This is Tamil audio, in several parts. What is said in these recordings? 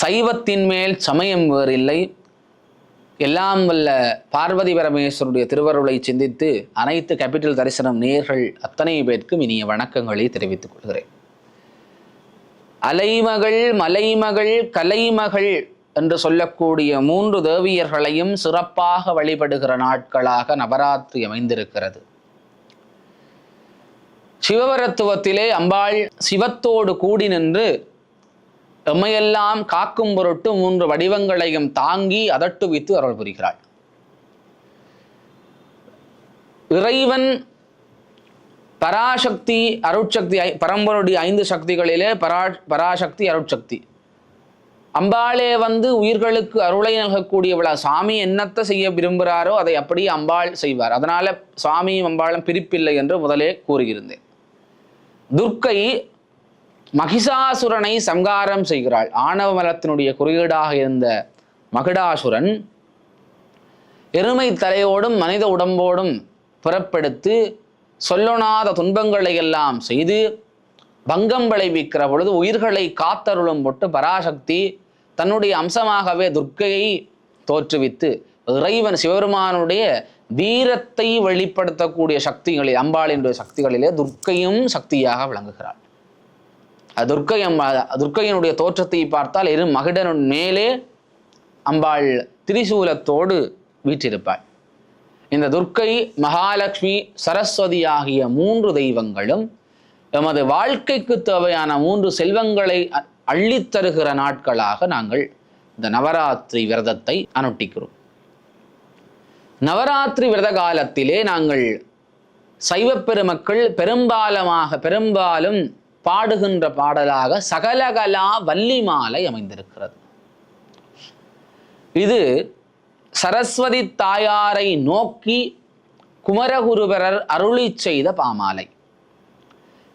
சைவத்தின் மேல் சமயம் வேறு இல்லை எல்லாம் வல்ல பார்வதி பரமேஸ்வருடைய திருவருளை சிந்தித்து அனைத்து கேபிட்டல் தரிசனம் நேர்கள் அத்தனை பேருக்கும் இனிய வணக்கங்களை தெரிவித்துக் கொள்கிறேன். அலைமகள் மலைமகள் கலைமகள் என்று சொல்லக்கூடிய மூன்று தேவியர்களையும் சிறப்பாக வழிபடுகிற நாட்களாக நவராத்திரி அமைந்திருக்கிறது. சிவபரத்துவத்திலே அம்பாள் சிவத்தோடு கூடி நின்று எம்மையெல்லாம் காக்கும் பொருட்டு மூன்று வடிவங்களையும் தாங்கி அதட்டுவித்து அருள் புரிகிறாள் இறைவன் பராசக்தி அருட்சக்தி ஐ- பரம்பருடைய ஐந்து சக்திகளிலே பரா பராசக்தி அருட்சக்தி. அம்பாளே வந்து உயிர்களுக்கு அருளை நல்கக்கூடியவளா சாமி என்னத்தை செய்ய விரும்புகிறாரோ அதை அப்படியே அம்பாள் செய்வார். அதனால சாமியும் அம்பாளும் பிரிப்பில்லை என்று முதலே கூறியிருந்தேன் துர்க்கை மகிஷாசுரனை சங்காரம் செய்கிறாள். ஆணவ மலத்தினுடைய குறியீடாக இருந்த மகிடாசுரன் எருமை தலையோடும் மனித உடம்போடும் புறப்படுத்து சொல்லொணாத துன்பங்களை எல்லாம் செய்து பங்கம் விளைவிக்கிற பொழுது உயிர்களை காத்தருளும் பொட்டு பராசக்தி தன்னுடைய அம்சமாகவே துர்க்கையை தோற்றுவித்து இறைவன் சிவபெருமானுடைய வீரத்தை வெளிப்படுத்தக்கூடிய சக்திகளில் அம்பாளினுடைய சக்திகளிலே துர்க்கையும் சக்தியாக விளங்குகிறாள். துர்க்கை அம்மா துர்க்கையினுடைய தோற்றத்தை பார்த்தால் இரு மகிடனுன் மேலே அம்பாள் திரிசூலத்தோடு வீற்றிருப்பாள். இந்த துர்க்கை மகாலட்சுமி சரஸ்வதி ஆகிய மூன்று தெய்வங்களும் எமது வாழ்க்கைக்கு தேவையான மூன்று செல்வங்களை அ- அள்ளித் தருகிற நாட்களாக நாங்கள் இந்த நவராத்திரி விரதத்தை அனுட்டிக்கிறோம். நவராத்திரி விரத காலத்திலே நாங்கள் சைவப் பெருமக்கள் பெரும்பாலமாக பெரும்பாலும் பாடுகின்ற பாடலாக சகலகலா வள்ளிமாலை அமைந்திருக்கிறது. இது சரஸ்வதி தாயாரை நோக்கி குமரகுருபரர் அருளி செய்த பாமாலை.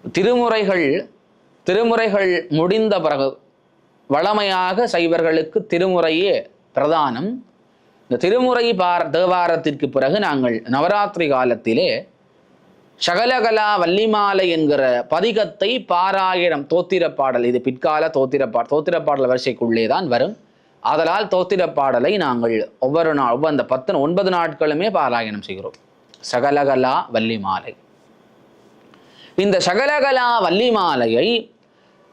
திருமுறைகள் திருமுறைகள் முடிந்த பிறகு வளமையாக சைவர்களுக்கு திருமுறையே பிரதானம். இந்த திருமுறை பார தேவாரத்திற்கு பிறகு நாங்கள் நவராத்திரி காலத்திலே சகலகலா வள்ளிமாலை என்கிற பதிகத்தை பாராயணம் தோத்திர பாடல். இது பிற்கால தோத்திர பா தோத்திர பாடல் வரிசைக்குள்ளே தான் வரும். அதனால் தோத்திர பாடலை நாங்கள் ஒவ்வொரு நாள் ஒவ்வொரு அந்த பத்து ஒன்பது நாட்களுமே பாராயணம் செய்கிறோம். சகலகலா வள்ளிமாலை. இந்த சகலகலா வள்ளிமாலையை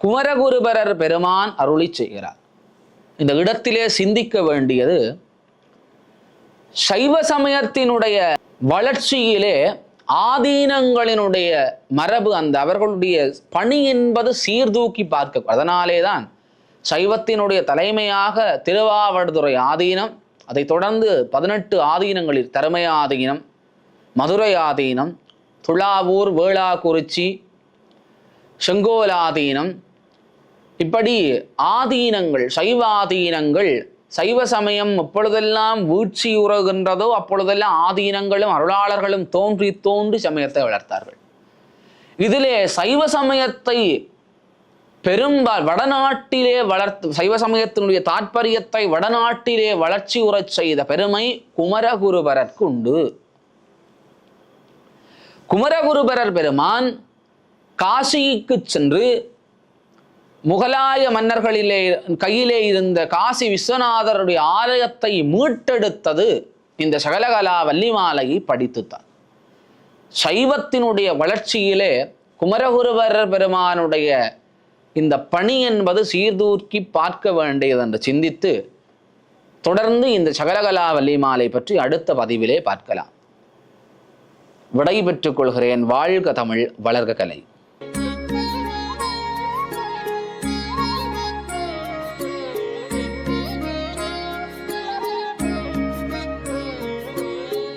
குமரகுருபரர் பெருமான் அருளி செய்கிறார். இந்த இடத்திலே சிந்திக்க வேண்டியது சைவ சமயத்தினுடைய வளர்ச்சியிலே ஆதீனங்களினுடைய மரபு அந்த அவர்களுடைய பணி என்பது சீர்தூக்கி பார்க்க அதனாலே தான் சைவத்தினுடைய தலைமையாக திருவாவடுதுறை ஆதீனம் அதைத் தொடர்ந்து பதினெட்டு ஆதீனங்களில் தருமை ஆதீனம் மதுரை ஆதீனம் துளாவூர் வேளாக்குறிச்சி செங்கோலாதீனம் இப்படி ஆதீனங்கள் சைவாதீனங்கள் சைவ சமயம் எப்பொழுதெல்லாம் வீழ்ச்சியுறுகின்றதோ அப்பொழுதெல்லாம் ஆதீனங்களும் அருளாளர்களும் தோன்றி தோன்றி சமயத்தை வளர்த்தார்கள். இதிலே சைவ சமயத்தை பெரும்பால் வடநாட்டிலே வளர்த்து சைவ சமயத்தினுடைய தாற்பயத்தை வடநாட்டிலே வளர்ச்சி உறச் செய்த பெருமை குமரகுருபரற்கு உண்டு. குமரகுருபரர் பெருமான் காசிக்கு சென்று முகலாய மன்னர்களிலே கையிலே இருந்த காசி விஸ்வநாதருடைய ஆலயத்தை மீட்டெடுத்தது இந்த சகலகலா வள்ளிமாலையை படித்துத்தான். சைவத்தினுடைய வளர்ச்சியிலே குமரகுருவர் பெருமானுடைய இந்த பணி என்பது சீர்தூக்கி பார்க்க வேண்டியது என்று சிந்தித்து தொடர்ந்து இந்த சகலகலா வள்ளிமாலை பற்றி அடுத்த பதிவிலே பார்க்கலாம். விடை பெற்றுக் கொள்கிறேன். வாழ்க தமிழ் வளர்க கலை.